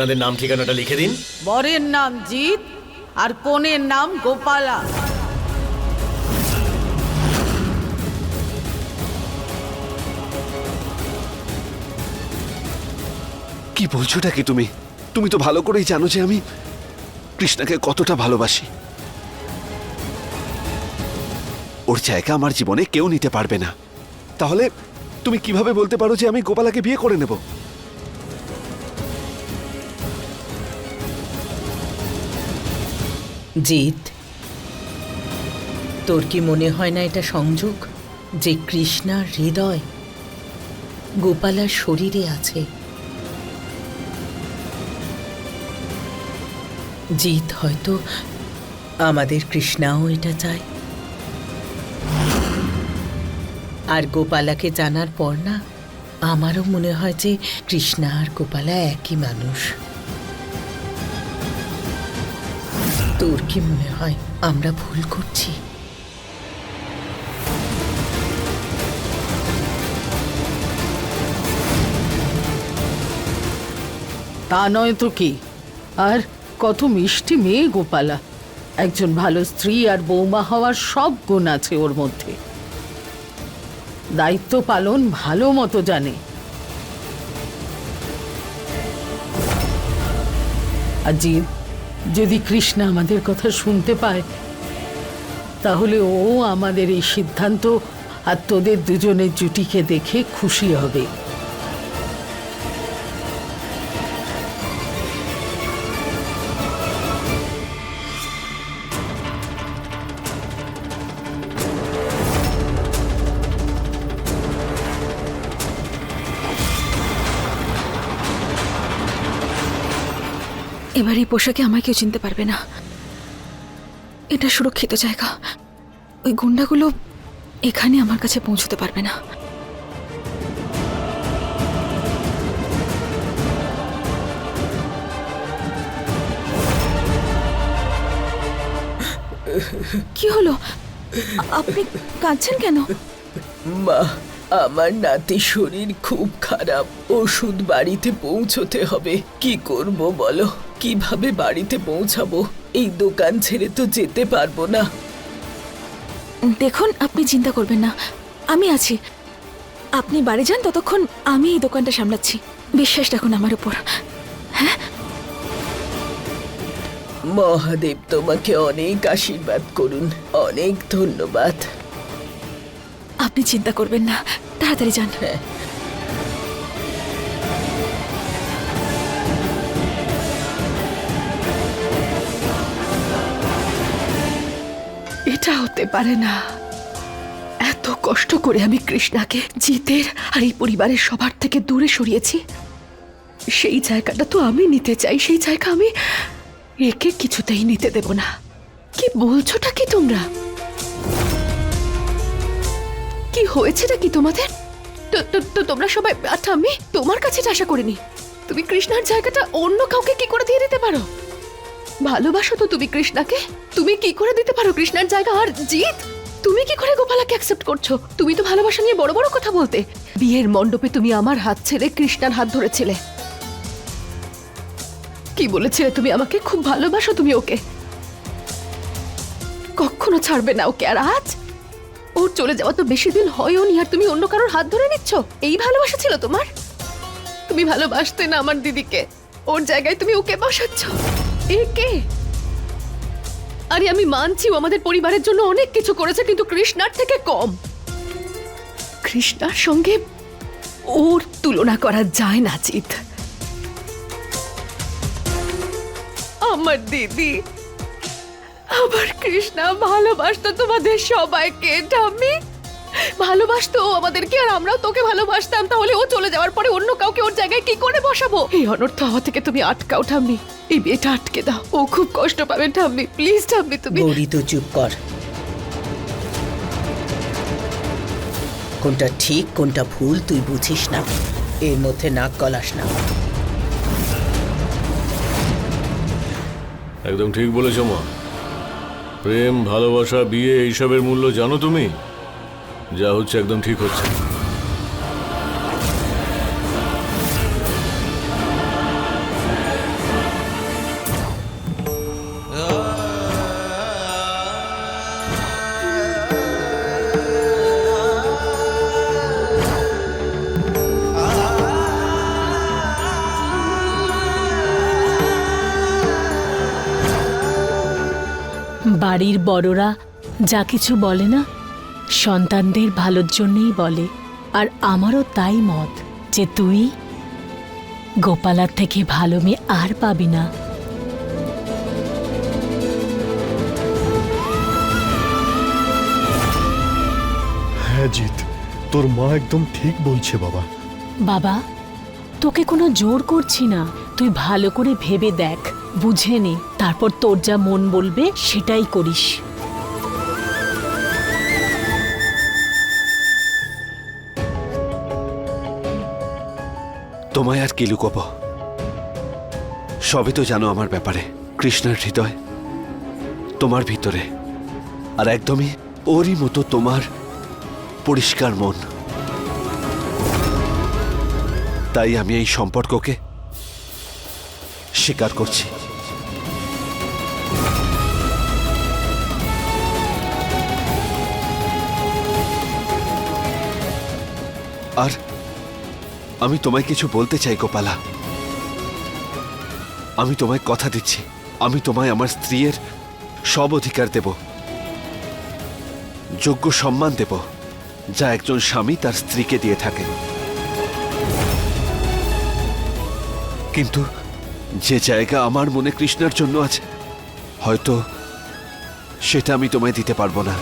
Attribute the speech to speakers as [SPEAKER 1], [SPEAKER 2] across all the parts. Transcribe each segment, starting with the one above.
[SPEAKER 1] আপনাদের নাম ঠিকানাটা লিখে দিন।
[SPEAKER 2] বরের নাম জিৎ আর কনের নাম গোপালা।
[SPEAKER 3] কি বলছোটা কি তুমি? তুমি তো ভালো করেই জানো যে আমি কৃষ্ণাকে কতটা ভালোবাসি। ওর জায়গা আমার জীবনে কেউ নিতে পারবে না। তাহলে তুমি কীভাবে বলতে পারো যে আমি গোপালাকে বিয়ে করে নেব?
[SPEAKER 4] জিৎ। তোর কি মনে হয় না এটা সংযোগ? যে কৃষ্ণার হৃদয় গোপালার শরীরে আছে। জিৎ হয়তো আমাদের কৃষ্ণাও এটা চায়। আর গোপালাকে জানার পর না, আমারও মনে হয় যে কৃষ্ণা আর গোপালা একই মানুষ। তোর কি মনে হয় আমরা ভুল করছি?
[SPEAKER 2] তা নয় তো কি? আর কত মিষ্টি মেয়ে গোপালা। একজন ভালো স্ত্রী আর বৌমা হওয়ার সব গুণ আছে ওর মধ্যে। দায়িত্ব পালন ভালো মতো জানে। আর যদি কৃষ্ণা আমাদের কথা শুনতে পায়, তাহলে ও আমাদের এই সিদ্ধান্ত আর তোদের দুজনের জুটিকে দেখে খুশি হবে।
[SPEAKER 5] এবার এই পোশাকে আমায় কেউ চিনতে পারবে না। এটা সুরক্ষিত জায়গা। ওই গুন্ডাগুলো এখানে আমার কাছে পৌঁছতে পারবে না। কি হলো? আপনি কাঁদছেন কেন?
[SPEAKER 4] মা আমার নাতি শরীর খুব খারাপ। ওষুধ বাড়িতে পৌঁছতে হবে। কি করব বলো? কীভাবে বাড়িতে পৌঁছাবো? এই দোকান ছেড়ে তো যেতে পারব না।
[SPEAKER 5] দেখুন আপনি চিন্তা করবেন না। আমি আছি। আপনি বাড়ি যান ততক্ষণ আমি এই দোকানটা সামলাচ্ছি। বিশ্বাস রাখুন আমার উপর। হ্যাঁ?
[SPEAKER 4] মহাদেব তোমাকে অনেক আশীর্বাদ করুন। অনেক ধন্যবাদ।
[SPEAKER 5] আপনি চিন্তা করবেন না। তাড়াতাড়ি যান।
[SPEAKER 6] এটা হতে পারে না। এত কষ্ট করে আমি কৃষ্ণাকে জিতের আর এই পরিবারের সবার থেকে দূরে সরিয়েছি। সেই জায়গাটা তো আমি নিতে চাই সেই জায়গা আমি একে কিছুতেই নিতে দেব না। কি বলছোটা কি তোমরা? কি হয়েছেটা কি তোমাদের? তোমরা সবাই আচ্ছা আমি তোমার কাছে আশা করিনি। তুমি কৃষ্ণার জায়গাটা অন্য কাউকে কি করে দিয়ে দিতে পারো? ভালোবাসো তো তুমি কৃষ্ণাকে। তুমি কি করে দিতে পারো কৃষ্ণার জায়গা? আর জিত তুমি কি করে গোপালাকে অ্যাকসেপ্ট করছ? তুমি তো ভালোবাসা নিয়ে বড় বড় কথা বলতে। বিয়ের মণ্ডপে তুমি আমার হাত ছেড়ে কৃষ্ণার হাত ধরেছিলে। কি বলেছিলে তুমি আমাকে? খুব ভালোবাসো তুমি ওকে। কখনো ছাড়বে না ওকে। আর আজ ওর চলে যাওয়া তো বেশি দিন হয়ও নি, আর তুমি অন্য কারোর হাত ধরে নিচ্ছ? এই ভালোবাসা ছিল তোমার? তুমি ভালোবাসতে না আমার দিদিকে। ওর জায়গায় তুমি ওকে বসাচ্ছ। এ কে? আরে আমি মানছি, ও আমাদের পরিবারের জন্য অনেক কিছু করেছে, কিন্তু কৃষ্ণার থেকে কম। কৃষ্ণার সঙ্গে ওর তুলনা করা যায় না চিত আমার দিদি আমার কৃষ্ণা ভালোবাসতো তোমাদের সবাইকে ঠাম্মি। ভালোবাসতো ও আমাদেরকে আর আমরাও তোকে ভালোবাসতাম। তাহলে ও চলে যাওয়ার পরে অন্য কাউকে ওর জায়গায় কি করে বসাবো? এই অনর্থ হওয়া থেকে তুমি আটকাও ঠাম্মি। এই বিয়েটা আটকে দাও। ও খুব কষ্ট পাবে ঠাম্মি। প্লিজ ঠাম্মি তুমি
[SPEAKER 4] গৌরী তো চুপ কর। কোনটা ঠিক কোনটা ভুল তুই বুঝিস না। এর মধ্যে নাক গলাস না।
[SPEAKER 1] একদম ঠিক বলেছ মা। প্রেম ভালোবাসা বিয়ে এইসবের মূল্য জানো তুমি? যা হচ্ছে একদম ঠিক হচ্ছে।
[SPEAKER 7] বাড়ির যা কিছু বলে না সন্তানদের ভালোর জন্যই বলে। আর আমারও তাই মত যে তুই গোপালার থেকে ভালো মেয়ে আর পাবি না।
[SPEAKER 8] হ্যাঁ জিৎ তোর মা একদম ঠিক বলছে বাবা।
[SPEAKER 7] বাবা তোকে কোনো জোর করছি না। তুই ভালো করে ভেবে দেখ। বুঝে নে, তারপর তোর যা মন বলবে সেটাই করিস।
[SPEAKER 3] তোমায় আর কি লুকোব? সবই তো জানো আমার ব্যাপারে, কৃষ্ণের হৃদয়, তোমার ভিতরে। আর একদমই ওরই মতো তোমার পরিষ্কার মন। তাই আমি এই সম্পর্ককে স্বীকার করছি। আর আমি তোমায় কিছু বলতে চাই, গোপালা। আমি তোমায় কথা দিচ্ছি। আমি তোমায় আমার স্ত্রীর সব অধিকার দেব। যোগ্য সম্মান দেব, যা একজন স্বামী তার স্ত্রীকে দিয়ে থাকেন। কিন্তু যে জায়গা আমার মনে কৃষ্ণার জন্য আছে, হয়তো সেটা আমি তোমায় দিতে পারব না।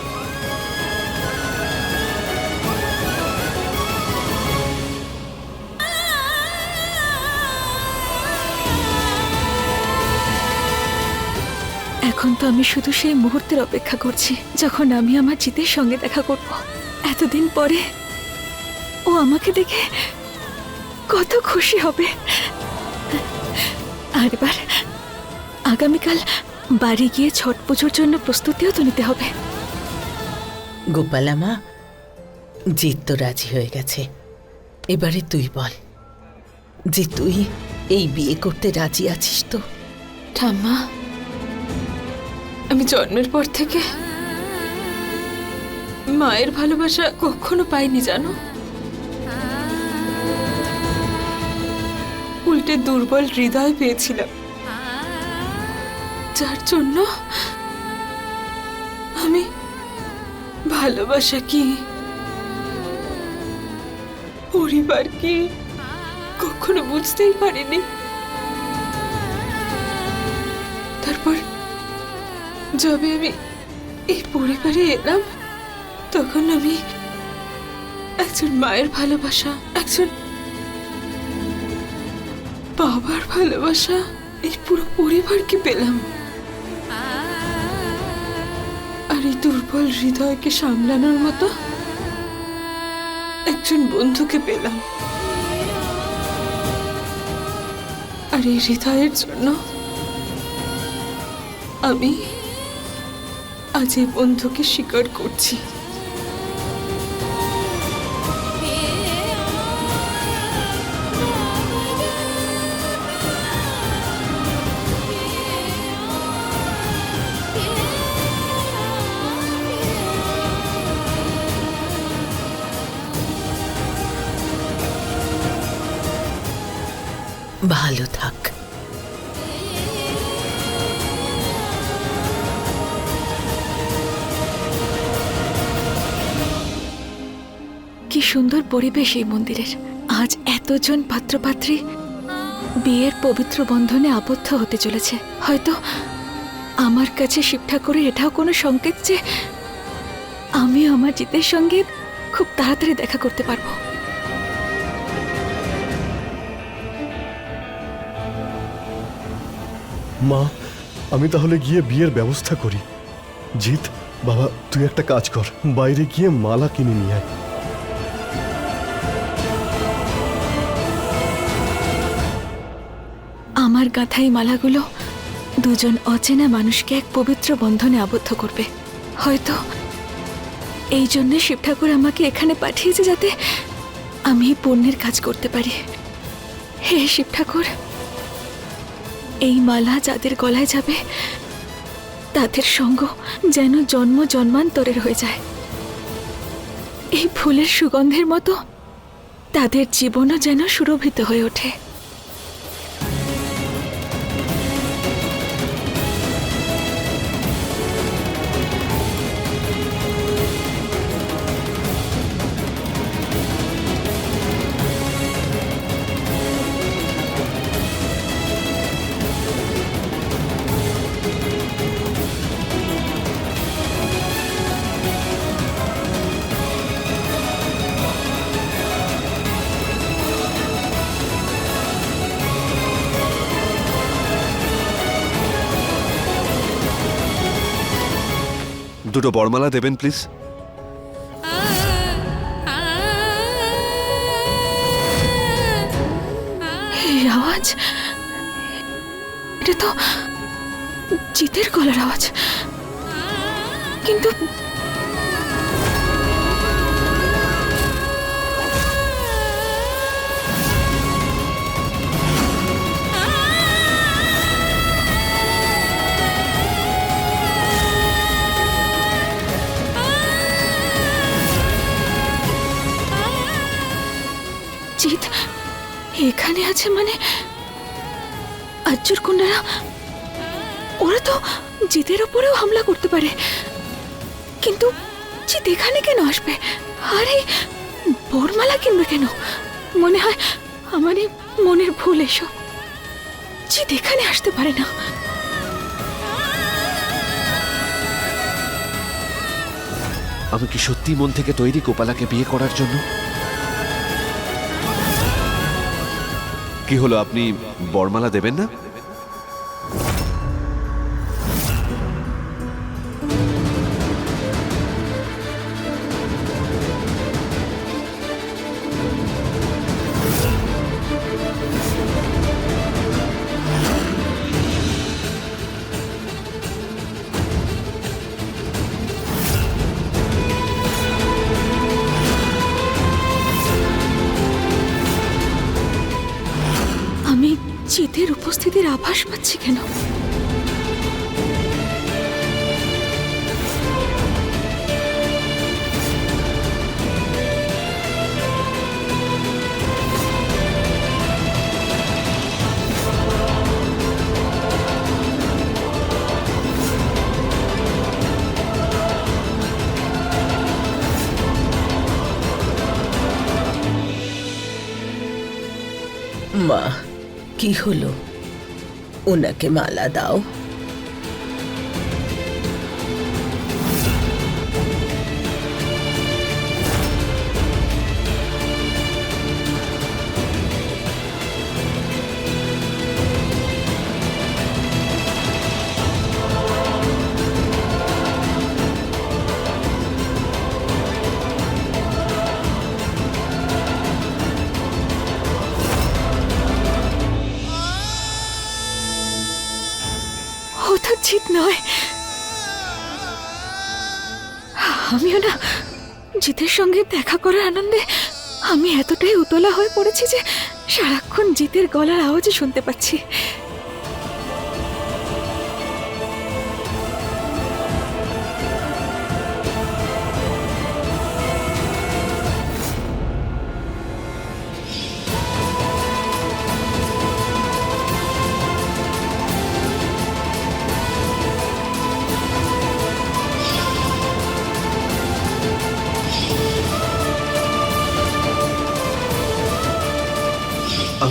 [SPEAKER 5] এখন তো আমি শুধু সেই মুহূর্তের অপেক্ষা করছি, যখন আমি আমার জিতের সঙ্গে দেখা করব। এতদিন পরে ও আমাকে দেখে কত খুশি হবে। আর এবার আগামীকাল বাড়ি গিয়ে ছট পুজোর জন্য প্রস্তুতিও তো নিতে হবে।
[SPEAKER 4] গোপালা মা জিত তো রাজি হয়ে গেছে। এবারে তুই বল যে তুই এই বিয়ে করতে রাজি আছিস তো?
[SPEAKER 9] ঠাম্মা আমি জন্মের পর থেকে মায়ের ভালোবাসা কখনো পাইনি জানো? উল্টে দুর্বল হৃদয় পেয়েছিলাম। যার জন্য আমি ভালোবাসা কি, পরিবার কি কখনো বুঝতেই পারিনি। তারপর যবে আমি এই পরিবারে এলাম, তখন আমি একজন মায়ের ভালোবাসা, একজন বাবার ভালোবাসা, এই পুরো পরিবারকে পেলাম। আর এই দুর্বল হৃদয়কে সামলানোর মতো একজন বন্ধুকে পেলাম। আর এই হৃদয়ের জন্য আমি আজ এই বন্ধুকে স্বীকার করছি।
[SPEAKER 4] ভালো থাক।
[SPEAKER 5] কি সুন্দর পরিবেশ এই মন্দিরের। আজ এতজন পাত্রপাত্রী বিয়ের পবিত্র বন্ধনে আবদ্ধ হতে চলেছে। হয়তো আমার কাছে শিব ঠাকুরের এটাও কোনো সংকেত যে আমিও আমার জিতের সঙ্গে খুব তাড়াতাড়ি দেখা করতে পারব।
[SPEAKER 8] মা, আমি তাহলে গিয়ে বিয়ের ব্যবস্থা করি। জিৎ, বাবা, তুই একটা কাজ কর। বাইরে গিয়ে মালা কিনে নিয়ে আয়।
[SPEAKER 5] আমার গাঁথাই মালাগুলো দুজন অচেনা মানুষকে এক পবিত্র বন্ধনে আবদ্ধ করবে। হয়তো এই জন্য শিব ঠাকুর আমাকে এখানে পাঠিয়েছে যাতে আমি পুণ্যের কাজ করতে পারি। হে শিব ঠাকুর! এই মালা যাদের গলায় যাবে, তাদের সঙ্গ যেন জন্ম জন্মান্তরের হয়ে যায়। এই ফুলের সুগন্ধের মতো তাদের জীবনও যেন সুরভিত হয়ে ওঠে।
[SPEAKER 3] দুটো বরমালা দেবেন প্লিজ
[SPEAKER 5] আওয়াজ? এটা তো জিতের গলার আওয়াজ। কিন্তু এখানে আছে মানে? আজ্জুর কন্যারা, ওরা তো জিতের ওপরেও হামলা করতে পারে। কিন্তু জিত এখানে কেন আসবে? আরে, বরমালা কিনবে কেন? মনে হয় আমারই মনের ভুল এসব। জিত এখানে আসতে পারে না।
[SPEAKER 3] আমি কি সত্যি মন থেকে তৈরি গোপালাকে বিয়ে করার জন্য? কি হলো আপনি বরমালা দেবেন না?
[SPEAKER 5] আভাস পাচ্ছি কেন?
[SPEAKER 4] মা কি হলো? ওনাকে মালা দাও।
[SPEAKER 5] করার আনন্দে আমি এতটাই উতলা হয়ে পড়েছি যে সারাক্ষণ জিতের গলার আওয়াজে শুনতে পাচ্ছি।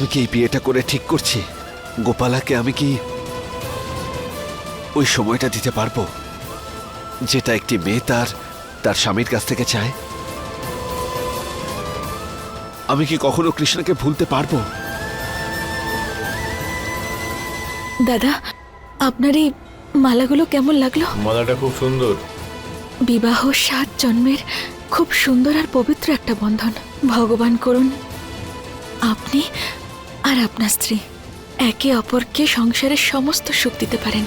[SPEAKER 3] আমি কি এই বিয়েটা করে ঠিক করছি? গোপালাকে আমি কি ওই সময়টা দিতে পারব? যেটা একটি মেয়ে তার তার স্বামীর কাছ থেকে চায়? আমি কি কখনো কৃষ্ণকে ভুলতে পারব?
[SPEAKER 5] দাদা আপনার এই মালাগুলো কেমন লাগল?
[SPEAKER 1] মালাটা খুব সুন্দর।
[SPEAKER 5] বিবাহ সাত জন্মের খুব সুন্দর আর পবিত্র একটা বন্ধন। ভগবান করুন। আপনি আর আপনার স্ত্রী একে অপরকে সংসারের সমস্ত সুখ দিতে পারেন।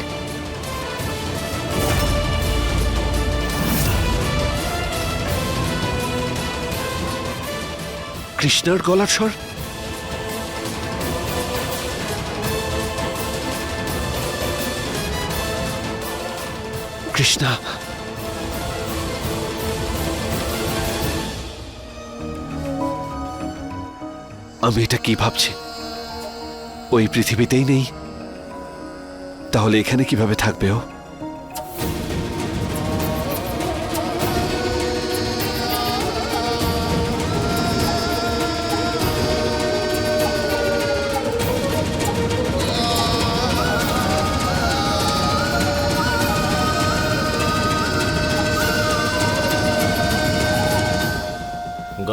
[SPEAKER 3] কৃষ্ণার গলার স্বর? কৃষ্ণা। আমি এটা কি ভাবছি? ওই পৃথিবীতেই নেই। তাহলে এখানে কীভাবে থাকবে ও?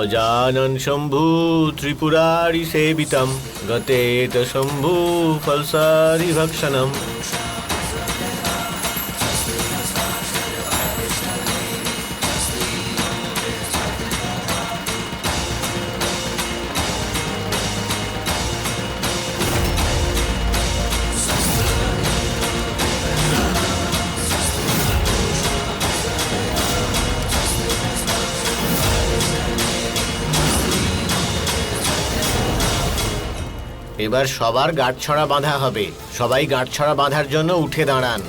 [SPEAKER 1] গজানন শম্ভু ত্রিপুরারি সেবিতম। গতে শম্ভু ফলসারি ভক্ষণম।
[SPEAKER 10] এবার সবার গাঁটছড়া বাঁধা হবে। সবাই গাঁটছড়া বাঁধার জন্য উঠে দাঁড়ান।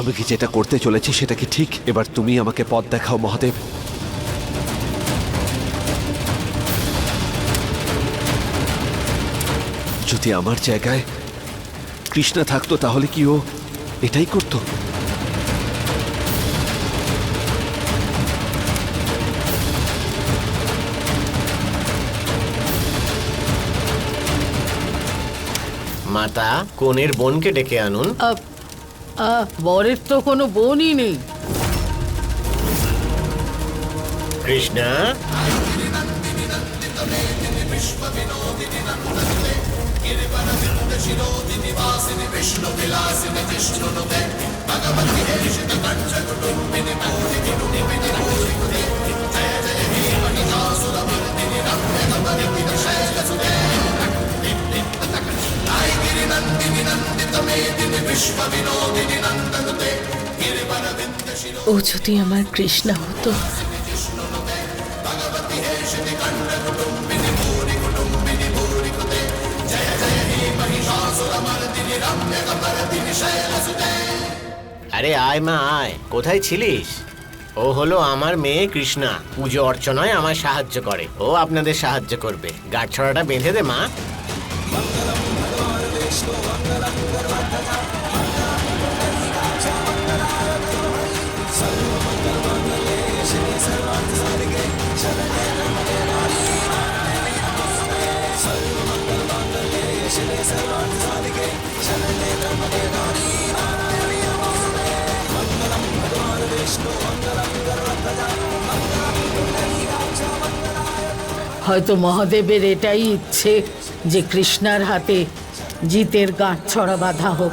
[SPEAKER 3] আমি কি যেটা করতে চলেছি সেটা কি ঠিক? এবার তুমি আমাকে পথ দেখাও মহাদেব। যদি আমার জায়গায় কৃষ্ণা থাকতো তাহলে কি ও এটাই করতো?
[SPEAKER 10] মাতা কনের বোনকে ডেকে আনুন।
[SPEAKER 2] বরের তো কোনো বোনই নেই।
[SPEAKER 10] কৃষ্ণা?
[SPEAKER 4] ও, যদি আমার কৃষ্ণা হতো।
[SPEAKER 10] আরে আয় মা, আয়। কোথায় ছিলিস? ও হলো আমার মেয়ে কৃষ্ণা। পুজো অর্চনায় আমার সাহায্য করে। ও আপনাদের সাহায্য করবে। গাঁটছড়াটা বেঁধে দে, মা।
[SPEAKER 2] হয়তো মহাদেবের এটাই ইচ্ছে যে কৃষ্ণার হাতে জিতের গাঁট ছড়া বাঁধা হোক।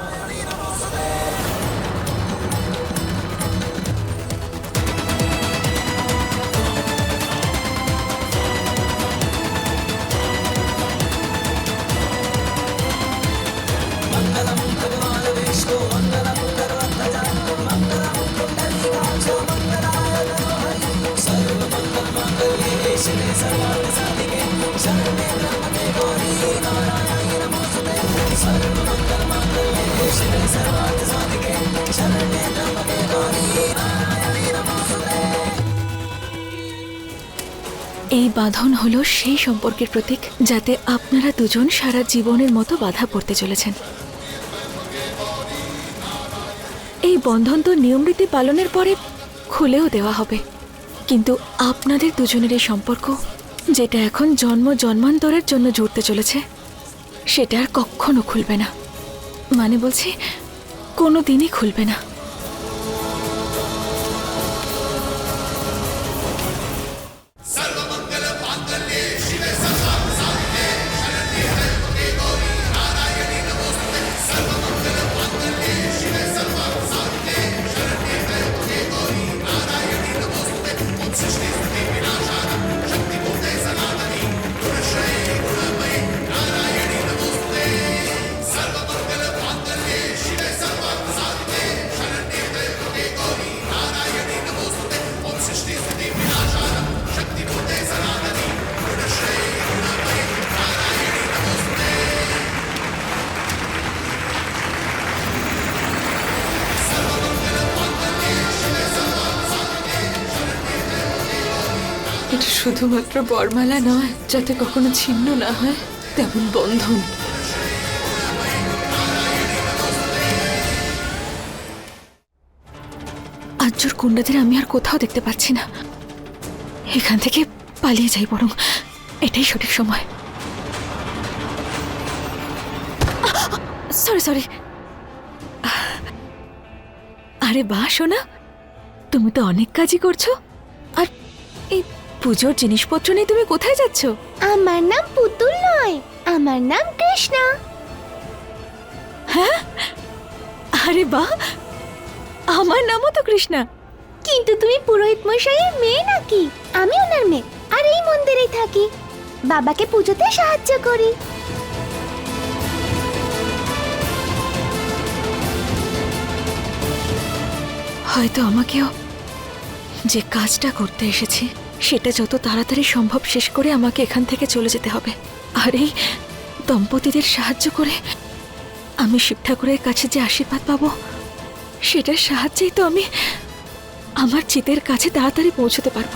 [SPEAKER 5] এই বাঁধন হলো সেই সম্পর্কের প্রতীক যাতে আপনারা দুজন সারা জীবনের মতো বাধা পড়তে চলেছেন। এই বন্ধন তো নিয়মরীতি পালনের পরে খুলেও দেওয়া হবে। কিন্তু আপনাদের দুজনের এই সম্পর্ক, যেটা এখন জন্ম জন্মান্তরের জন্য জুড়তে চলেছে সেটা আর কখনো খুলবে না। মানে বলছি কোনো দিনই খুলবে না।
[SPEAKER 6] এটা শুধুমাত্র বরমালা নয়, যাতে কখনো ছিন্ন না হয়, তেমন বন্ধন।
[SPEAKER 5] আজ্জুর কুণ্ডাদের আমি আর কোথাও দেখতে পাচ্ছি না। এখান থেকে পালিয়ে যাই বরং, এটাই সঠিক সময়। Sorry sorry. আরে বাহ সোনা, তুমি তো অনেক কাজই করছ। আর এই পুজোর জিনিসপত্র নিয়ে তুমি কোথায় যাচ্ছ?
[SPEAKER 11] আমার নাম পুতুল নয় আমার নাম কৃষ্ণা। হ্যাঁ?
[SPEAKER 5] আরে বাহ! আমার নামও তো কৃষ্ণা।
[SPEAKER 11] কিন্তু তুমি পুরোহিত মশাইয়ের মেয়ে নাকি? আমি ওনার মেয়ে আর এই মন্দিরেই থাকি। বাবাকে পুজোতে সাহায্য করি।
[SPEAKER 5] হয়তো আমাকেও যে কাজটা করতে এসেছি সেটা যত তাড়াতাড়ি সম্ভব শেষ করে আমাকে এখান থেকে চলে যেতে হবে। আর এই দম্পতিদের সাহায্য করে আমি শিব ঠাকুরের কাছে যে আশীর্বাদ পাবো, সেটার সাহায্যেই তো আমি আমার চিতের কাছে তাড়াতাড়ি পৌঁছতে পারব।